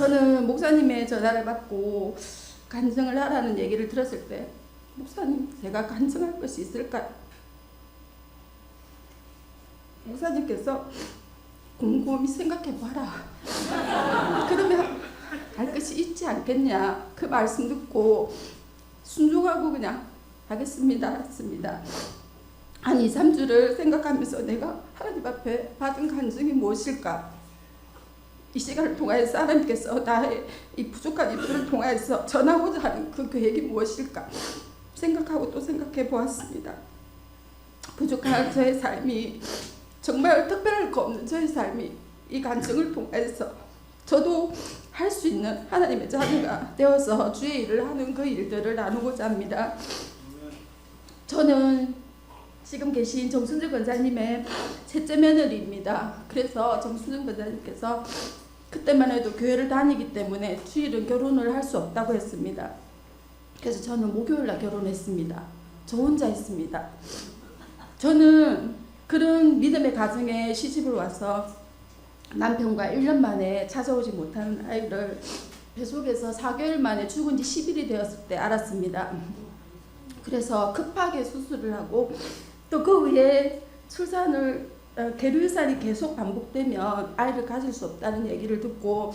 저는 목사님의 전화를 받고 간증을 하라는 얘기를 들었을 때 목사님 제가 간증할 것이 있을까요? 목사님께서 곰곰이 생각해 봐라. 그러면 할 것이 있지 않겠냐. 그 말씀 듣고 순종하고 그냥 하겠습니다. 했습니다. 한 2, 3주를 생각하면서 내가 하나님 앞에 받은 간증이 무엇일까? 이 시간을 통하여서 하나님께서 나의 이 부족한 입술을 통하여서 전하고자 하는 그 계획이 무엇일까? 생각하고 또 생각해 보았습니다. 부족한 저의 삶이 정말 특별할 거 없는 저의 삶이 이 간증을 통해서 저도 할 수 있는 하나님의 자녀가 되어서 주의 일을 하는 그 일들을 나누고자 합니다. 저는 지금 계신 정순주 권사님의 셋째 며느리입니다. 그래서 정순주 권사님께서 그때만 해도 교회를 다니기 때문에 주일은 결혼을 할 수 없다고 했습니다. 그래서 저는 목요일 날 결혼했습니다. 저 혼자 했습니다. 저는 그런 믿음의 가정에 시집을 와서 남편과 1년 만에 찾아오지 못하는 아이를 배속에서 4개월 만에 죽은 지 10일이 되었을 때 알았습니다. 그래서 급하게 수술을 하고 또그 위에 출산을 어, 계류유산이 계속 반복되면 아이를 가질 수 없다는 얘기를 듣고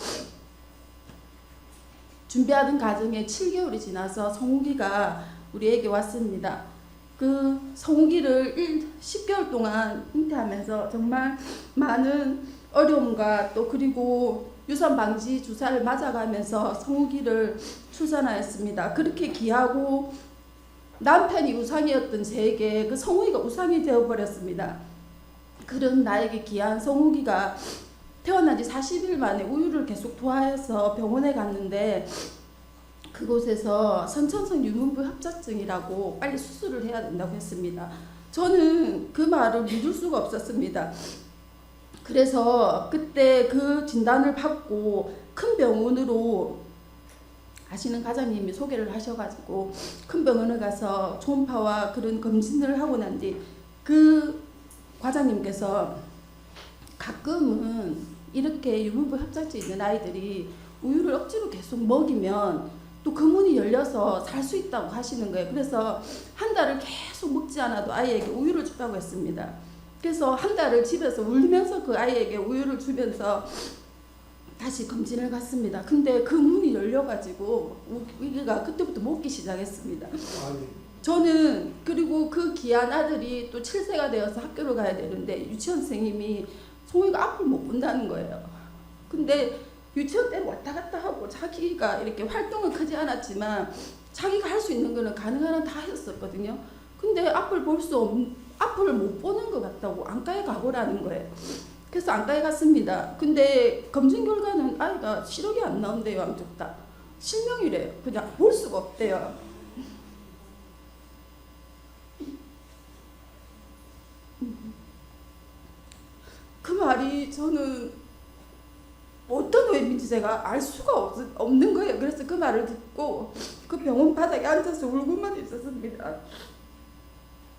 준비하던 과정에 7개월이 지나서 성우기가 우리에게 왔습니다. 그 성우기를 1, 10개월 동안 잉태하면서 정말 많은 어려움과 또 그리고 유산 방지 주사를 맞아가면서 성우기를 출산하였습니다. 그렇게 귀하고 남편이 우상이었던 제게 그 성우기가 우상이 되어버렸습니다. 그런 나에게 귀한 성우기가 태어난 지 40일 만에 우유를 계속 토하여서 병원에 갔는데 그곳에서 선천성 유문부 협착증이라고 빨리 수술을 해야 된다고 했습니다. 저는 그 말을 믿을 수가 없었습니다. 그래서 그때 그 진단을 받고 큰 병원으로 아시는 과장님이 소개를 하셔가지고 큰 병원에 가서 초음파와 그런 검진을 하고 난 뒤 그 과장님께서 가끔은 이렇게 유무부 협착증 있는 아이들이 우유를 억지로 계속 먹이면 또 그 문이 열려서 살 수 있다고 하시는 거예요. 그래서 한 달을 계속 먹지 않아도 아이에게 우유를 주라고 했습니다. 그래서 한 달을 집에서 울면서 그 아이에게 우유를 주면서 다시 검진을 갔습니다. 근데 그 문이 열려가지고 우리가 그때부터 먹기 시작했습니다. 아니, 저는 그리고 그 귀한 아들이 또 7세가 되어서 학교를 가야 되는데 유치원 선생님이 송이가 앞을 못 본다는 거예요. 근데 유치원 때는 왔다 갔다 하고 자기가 이렇게 활동은 크지 않았지만 자기가 할 수 있는 거는 가능한 한 다 했었거든요. 근데 앞을 볼 수 없, 앞을 못 보는 것 같다고 안과에 가보라는 거예요. 그래서 안과에 갔습니다. 근데 검진 결과는 아이가 시력이 안 나온대요, 양쪽 다. 실명이래요. 그냥 볼 수가 없대요. 그 말이 저는 어떤 의미인지 제가 알 수가 없, 없는 거예요. 그래서 그 말을 듣고 그 병원 바닥에 앉아서 울고만 있었습니다.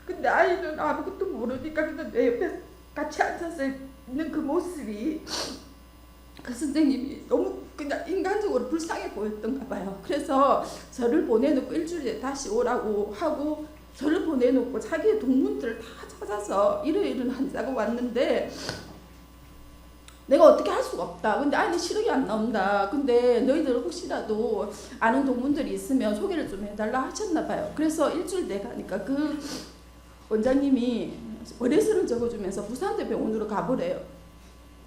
근데 아이는 아무것도 모르니까 그냥 내 옆에 같이 앉아서 있는 그 모습이 그 선생님이 너무 그냥 인간적으로 불쌍해 보였던가 봐요. 그래서 저를 보내놓고 일주일에 다시 오라고 하고 저를 보내놓고 자기의 동문들을 다 찾아서 이러이러한 환자가 왔는데 내가 어떻게 할 수가 없다. 근데 아이는 시력이 안 나온다. 근데 너희들 혹시라도 아는 동문들이 있으면 소개를 좀 해달라 하셨나 봐요. 그래서 일주일 내 가니까 그 원장님이 의뢰서를 적어주면서 부산대병원으로 가보래요.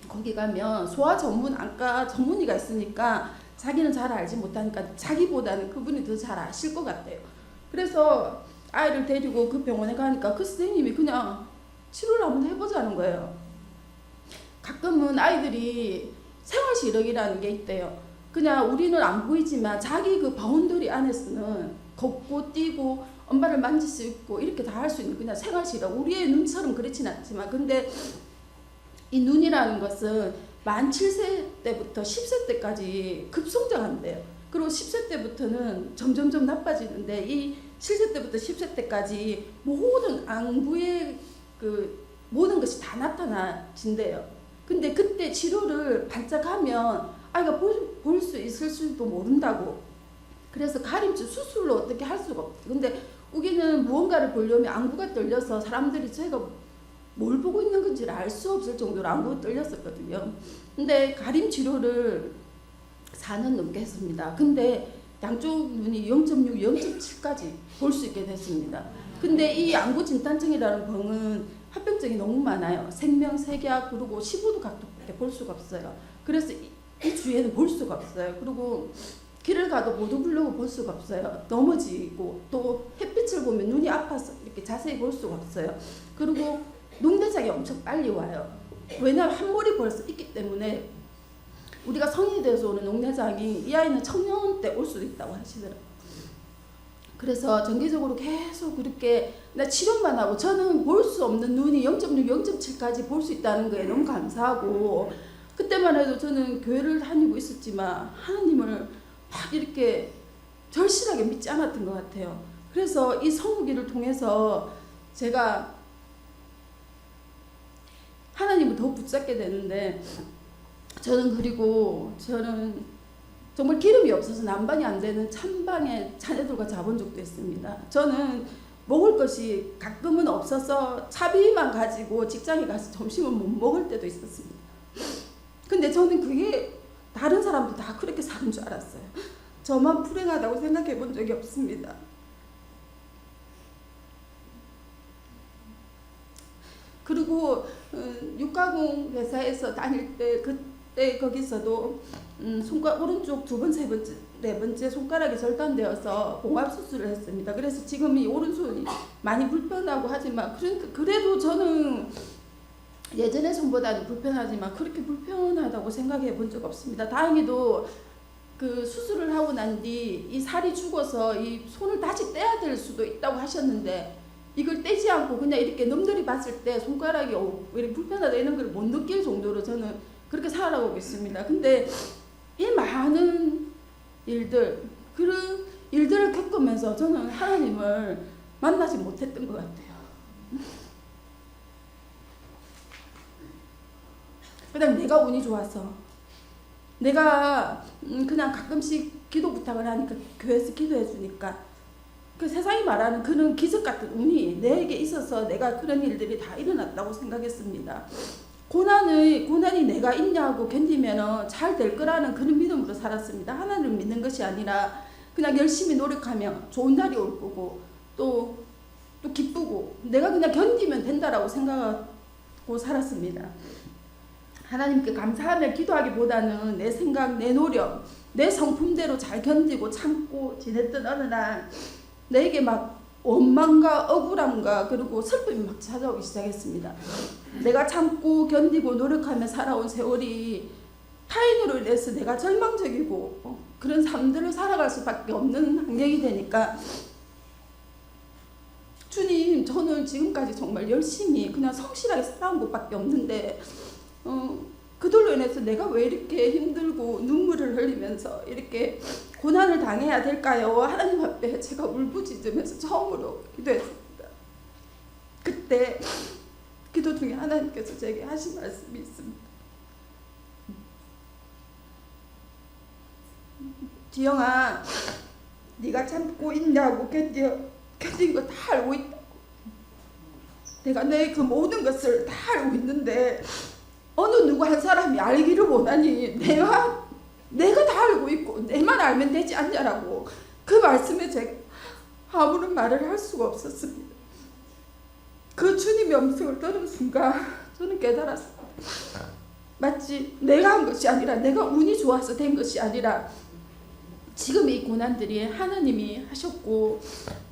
거기 가면 소아 전문 안과 전문의가 있으니까 자기는 잘 알지 못하니까 자기보다는 그분이 더 잘 아실 것 같대요. 그래서 아이를 데리고 그 병원에 가니까 그 선생님이 그냥 치료를 한번 해보자는 거예요. 가끔은 아이들이 생활 시력이라는 게 있대요. 그냥 우리는 안 보이지만 자기 그 바운더리 안에서는 걷고 뛰고 엄마를 만질 수 있고 이렇게 다 할 수 있는 그냥 생활 시력. 우리의 눈처럼 그렇진 않지만 근데 이 눈이라는 것은 만 7세 때부터 10세 때까지 급성장한대요. 그리고 10세 때부터는 점점점 나빠지는데 이 7세 때부터 10세 때까지 모든 안구의 그 모든 것이 다 나타나진대요. 근데 그때 치료를 반짝하면 아이가 볼 수 있을 수도 모른다고. 그래서 가림줄 수술로 어떻게 할 수가 없대. 근데 우기는 무언가를 보려면 안구가 떨려서 사람들이 제가 뭘 보고 있는 건지를 알수 없을 정도로 안구가 떨렸었거든요. 근데 가림 치료를 4년 넘게 했습니다. 근데 양쪽 눈이 0.6, 0.7까지 볼 수 있게 됐습니다. 근데 이 안구 진단증이라는 병은 합병증이 너무 많아요. 생명, 색약, 그리고 15도 각도밖에 볼 수가 없어요. 그래서 이, 이 주위에는 볼 수가 없어요. 그리고 길을 가도 못 보려고 볼 수가 없어요. 넘어지고 또 햇빛을 보면 눈이 아파서 이렇게 자세히 볼 수가 없어요. 그리고 농대장이 엄청 빨리 와요. 왜냐하면 한 몰이 벌써 있기 때문에 우리가 성인이 돼서 오는 농내장이 이 아이는 청년 때 올 수도 있다고 하시더라고요. 그래서 정기적으로 계속 그렇게 나 치료만 하고 저는 볼 수 없는 눈이 0.6, 0.7까지 볼 수 있다는 거에 너무 감사하고 그때만 해도 저는 교회를 다니고 있었지만 하나님을 막 이렇게 절실하게 믿지 않았던 것 같아요. 그래서 이 성우기를 통해서 제가 하나님을 더 붙잡게 되는데 저는 그리고 저는 정말 기름이 없어서 난방이 안 되는 찬방에 자녀들과 자본 적도 있습니다. 저는 먹을 것이 가끔은 없어서 차비만 가지고 직장에 가서 점심을 못 먹을 때도 있었습니다. 근데 저는 그게 다른 사람도 다 그렇게 사는 줄 알았어요. 저만 불행하다고 생각해 본 적이 없습니다. 그리고 음, 육가공 회사에서 다닐 때 그 때 거기서도 음, 손가 오른쪽 두 번, 세 번째, 네 번째 손가락이 절단되어서 봉합 수술을 했습니다. 그래서 지금 이 오른손이 많이 불편하고 하지만 그러니까 그래도 저는 예전의 손보다는 불편하지만 그렇게 불편하다고 생각해 본 적 없습니다. 다행히도 그 수술을 하고 난 뒤 이 살이 죽어서 이 손을 다시 떼야 될 수도 있다고 하셨는데 이걸 떼지 않고 그냥 이렇게 넘들이 봤을 때 손가락이 어, 왜 이렇게 불편하다 이런 걸 못 느낄 정도로 저는 그렇게 살아가고 있습니다. 근데 이 많은 일들 그런 일들을 겪으면서 저는 하나님을 만나지 못했던 것 같아요. 그다음 내가 운이 좋아서 내가 음, 그냥 가끔씩 기도 부탁을 하니까 교회에서 기도해 주니까 그 세상이 말하는 그런 기적 같은 운이 내게 있어서 내가 그런 일들이 다 일어났다고 생각했습니다. 고난의 고난이 내가 있냐고 견디면은 잘 될 거라는 그런 믿음으로 살았습니다. 하나님을 믿는 것이 아니라 그냥 열심히 노력하면 좋은 날이 올 거고 또 또 기쁘고 내가 그냥 견디면 된다라고 생각하고 살았습니다. 하나님께 감사하며 기도하기보다는 내 생각, 내 노력, 내 성품대로 잘 견디고 참고 지냈던 어느 날 내게 막 원망과 억울함과 그리고 슬픔이 막 찾아오기 시작했습니다. 내가 참고 견디고 노력하며 살아온 세월이 타인으로 인해서 내가 절망적이고 어, 그런 삶들을 살아갈 수밖에 없는 환경이 되니까 주님 저는 지금까지 정말 열심히 그냥 성실하게 살아온 것밖에 없는데 어, 그들로 인해서 내가 왜 이렇게 힘들고 눈물을 흘리면서 이렇게 고난을 당해야 될까요? 하나님 앞에 제가 울부짖으면서 처음으로 기도했습니다. 그때 기도 중에 하나님께서 제게 하신 말씀이 있습니다. 지영아, 네가 참고 있냐고 견뎌 견딘 거다 알고 있다고. 내가 내 그 모든 것을 다 알고 있는데 어느 누구 한 사람이 알기를 원하니 내가 내가 다 알고 있고 내만 알면 되지 않냐라고 그 말씀에 제가 아무런 말을 할 수가 없었습니다. 그 주님의 음성을 들은 순간 저는 깨달았습니다. 마치 내가 한 것이 아니라 내가 운이 좋아서 된 것이 아니라 지금 이 고난들이 하나님이 하셨고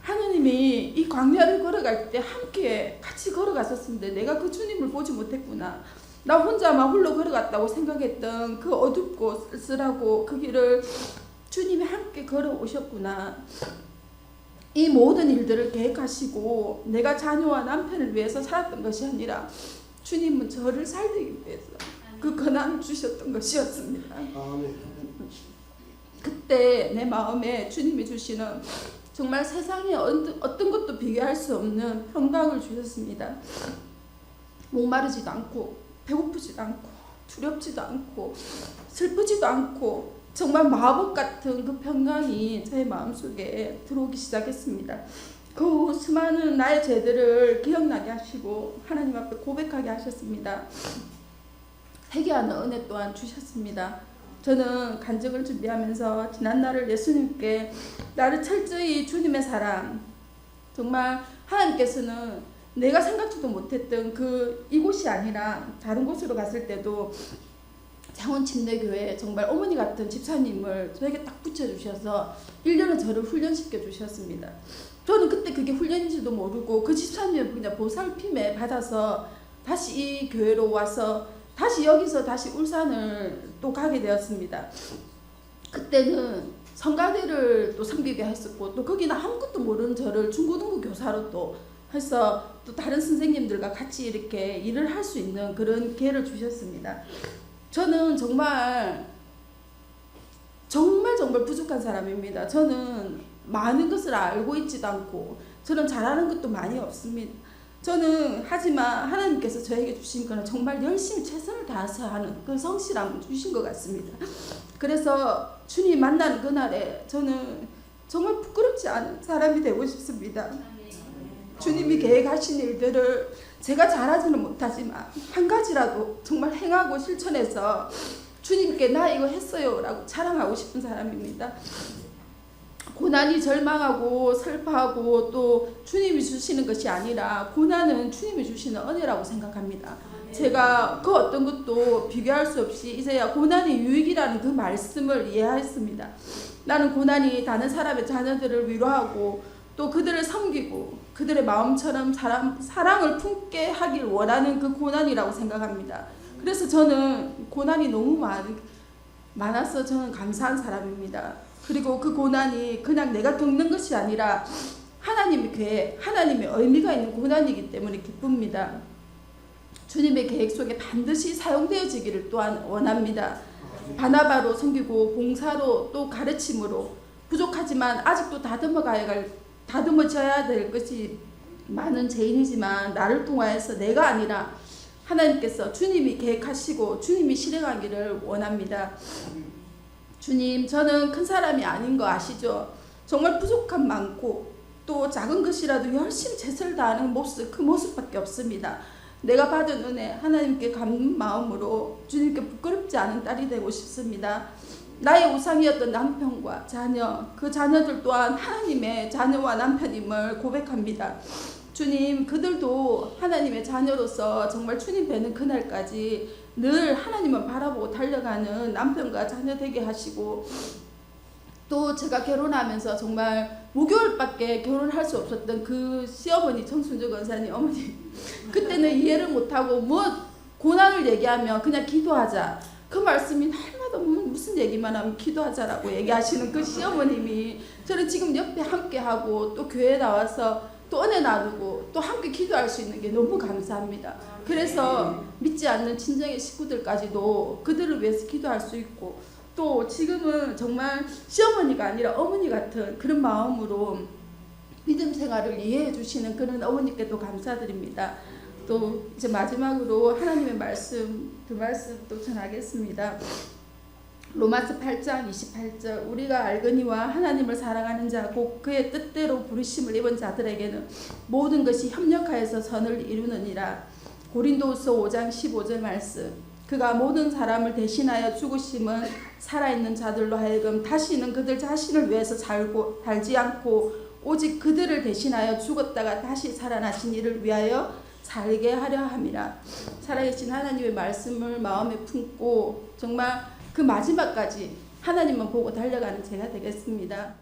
하나님이 이 광야를 걸어갈 때 함께 같이 걸어갔었는데 내가 그 주님을 보지 못했구나. 나 혼자만 홀로 걸어갔다고 생각했던 그 어둡고 쓸쓸하고 그 길을 주님이 함께 걸어오셨구나. 이 모든 일들을 계획하시고 내가 자녀와 남편을 위해서 살았던 것이 아니라 주님은 저를 살리기 위해서 그 권한을 주셨던 것이었습니다. 그때 내 마음에 주님이 주시는 정말 세상에 어떤 것도 비교할 수 없는 평강을 주셨습니다. 목마르지도 않고 배고프지도 않고 두렵지도 않고 슬프지도 않고 정말 마법 같은 그 평강이 제 마음속에 들어오기 시작했습니다. 그후 수많은 나의 죄들을 기억나게 하시고 하나님 앞에 고백하게 하셨습니다. 회개하는 은혜 또한 주셨습니다. 저는 간증을 준비하면서 지난날을 예수님께 나를 철저히 주님의 사랑 정말 하나님께서는 내가 생각지도 못했던 그 이곳이 아니라 다른 곳으로 갔을 때도 장원 침례교회 정말 어머니 같은 집사님을 저에게 딱 붙여주셔서 1년은 저를 훈련시켜 주셨습니다. 저는 그때 그게 훈련인지도 모르고 그 집사님을 그냥 보살핌에 받아서 다시 이 교회로 와서 다시 여기서 다시 울산을 또 가게 되었습니다. 그때는 성가대를 또 섬기게 했었고 또 거기는 아무것도 모르는 저를 중고등부 교사로 또 해서 또 다른 선생님들과 같이 이렇게 일을 할 수 있는 그런 기회를 주셨습니다. 저는 정말 정말 정말 부족한 사람입니다. 저는 많은 것을 알고 있지도 않고 저는 잘하는 것도 많이 없습니다. 저는 하지만 하나님께서 저에게 주신 거는 정말 열심히 최선을 다해서 하는 그 성실함을 주신 것 같습니다. 그래서 주님 만나는 그날에 저는 정말 부끄럽지 않은 사람이 되고 싶습니다. 주님이 계획하신 일들을 제가 잘하지는 못하지만 한 가지라도 정말 행하고 실천해서 주님께 나 이거 했어요 라고 자랑하고 싶은 사람입니다. 고난이 절망하고 슬퍼하고 또 주님이 주시는 것이 아니라 고난은 주님이 주시는 은혜라고 생각합니다. 제가 그 어떤 것도 비교할 수 없이 이제야 고난이 유익이라는 그 말씀을 이해했습니다. 나는 고난이 다른 사람의 자녀들을 위로하고 또 그들을 섬기고 그들의 마음처럼 사람, 사랑을 품게 하길 원하는 그 고난이라고 생각합니다. 그래서 저는 고난이 너무 많, 많아서 저는 감사한 사람입니다. 그리고 그 고난이 그냥 내가 겪는 것이 아니라 하나님의 계획, 하나님의 의미가 있는 고난이기 때문에 기쁩니다. 주님의 계획 속에 반드시 사용되어지기를 또한 원합니다. 바나바로 섬기고 봉사로 또 가르침으로 부족하지만 아직도 다듬어 가야 할 다듬어져야 될 것이 많은 죄인이지만 나를 통하여서 내가 아니라 하나님께서 주님이 계획하시고 주님이 실행하기를 원합니다. 주님, 저는 큰 사람이 아닌 거 아시죠? 정말 부족함 많고 또 작은 것이라도 열심히 최선을 다하는 모습, 그 모습밖에 없습니다. 내가 받은 은혜 하나님께 갚는 마음으로 주님께 부끄럽지 않은 딸이 되고 싶습니다. 나의 우상이었던 남편과 자녀, 그 자녀들 또한 하나님의 자녀와 남편임을 고백합니다. 주님, 그들도 하나님의 자녀로서 정말 주님 뵈는 그날까지 늘 하나님을 바라보고 달려가는 남편과 자녀 되게 하시고 또 제가 결혼하면서 정말 무교월밖에 결혼할 수 없었던 그 시어머니 정순주 권사님 어머니 그때는 이해를 못하고 뭐 고난을 얘기하면 그냥 기도하자 그 말씀이 날마다 뭐 무슨 얘기만 하면 기도하자라고 얘기하시는 그 시어머님이 저는 지금 옆에 함께하고 또 교회 나와서 또 은혜 나누고 또 함께 기도할 수 있는 게 너무 감사합니다. 그래서 믿지 않는 친정의 식구들까지도 그들을 위해서 기도할 수 있고 또 지금은 정말 시어머니가 아니라 어머니 같은 그런 마음으로 믿음 생활을 이해해 주시는 그런 어머니께도 감사드립니다. 또 이제 마지막으로 하나님의 말씀 두 말씀 또 전하겠습니다. 로마서 8장 28절 우리가 알거니와 하나님을 사랑하는 자 곧 그의 뜻대로 부르심을 입은 자들에게는 모든 것이 협력하여서 선을 이루느니라. 고린도후서 5장 15절 말씀 그가 모든 사람을 대신하여 죽으심은 살아있는 자들로 하여금 다시는 그들 자신을 위해서 살고 살지 않고 오직 그들을 대신하여 죽었다가 다시 살아나신 이를 위하여 살게 하려 함이라. 살아계신 하나님의 말씀을 마음에 품고 정말 그 마지막까지 하나님만 보고 달려가는 제가 되겠습니다.